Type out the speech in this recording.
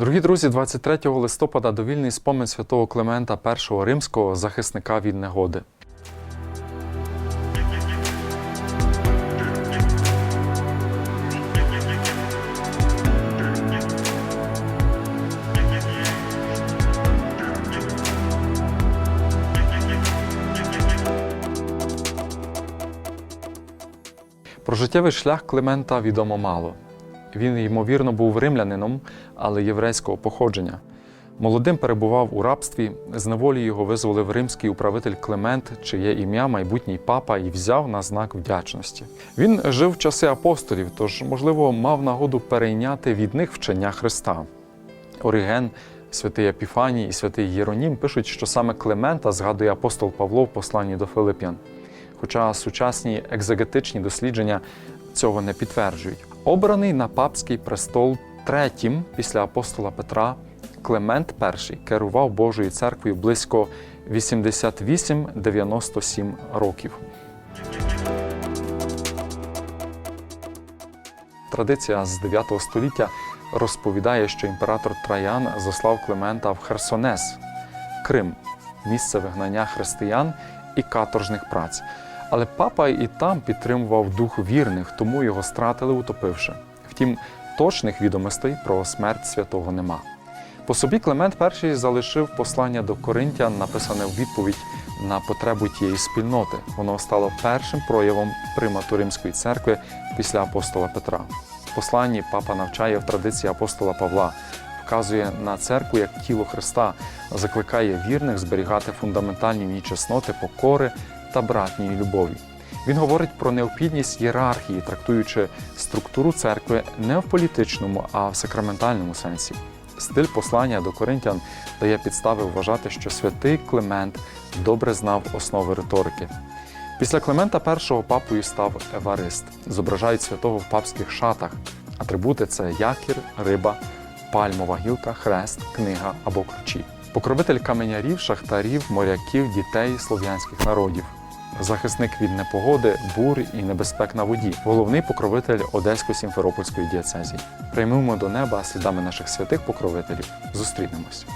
Дорогі друзі, 23 листопада довільний спомин святого Климента І римського захисника від негоди. Про життєвий шлях Климента відомо мало. Він, ймовірно, був римлянином, але єврейського походження. Молодим перебував у рабстві, з неволі його визволив римський управитель Климент, чиє ім'я майбутній папа і взяв на знак вдячності. Він жив в часи апостолів, тож, можливо, мав нагоду перейняти від них вчення Христа. Оріген, святий Епіфаній і святий Єронім пишуть, що саме Климента згадує апостол Павло в посланні до Филип'ян. Хоча сучасні екзегетичні дослідження цього не підтверджують. Обраний на папський престол третім після апостола Петра, Климент І керував Божою церквою близько 88-97 років. Традиція з 9 століття розповідає, що імператор Траян заслав Климента в Херсонес, Крим, місце вигнання християн і каторжних праць. Але папа і там підтримував дух вірних, тому його стратили, утопивши. Втім, точних відомостей про смерть святого нема. По собі Климент І залишив послання до Коринтян, написане в відповідь на потребу тієї спільноти. Воно стало першим проявом примату Римської церкви після апостола Петра. В посланні папа навчає в традиції апостола Павла, вказує на церкву як тіло Христа, закликає вірних зберігати фундаментальні в ній чесноти, покори та братньої любові. Він говорить про необхідність ієрархії, трактуючи структуру церкви не в політичному, а в сакраментальному сенсі. Стиль послання до коринтян дає підстави вважати, що святий Климент добре знав основи риторики. Після Климента І папою став Еварист. Зображають святого в папських шатах. Атрибути це якір, риба, пальмова гілка, хрест, книга або ключі. Покровитель каменярів, шахтарів, моряків, дітей слов'янських народів. Захисник від непогоди, бур і небезпек на воді, головний покровитель Одесько-Сімферопольської дієцезії. Приймемо до неба слідами наших святих покровителів. Зустрінемось.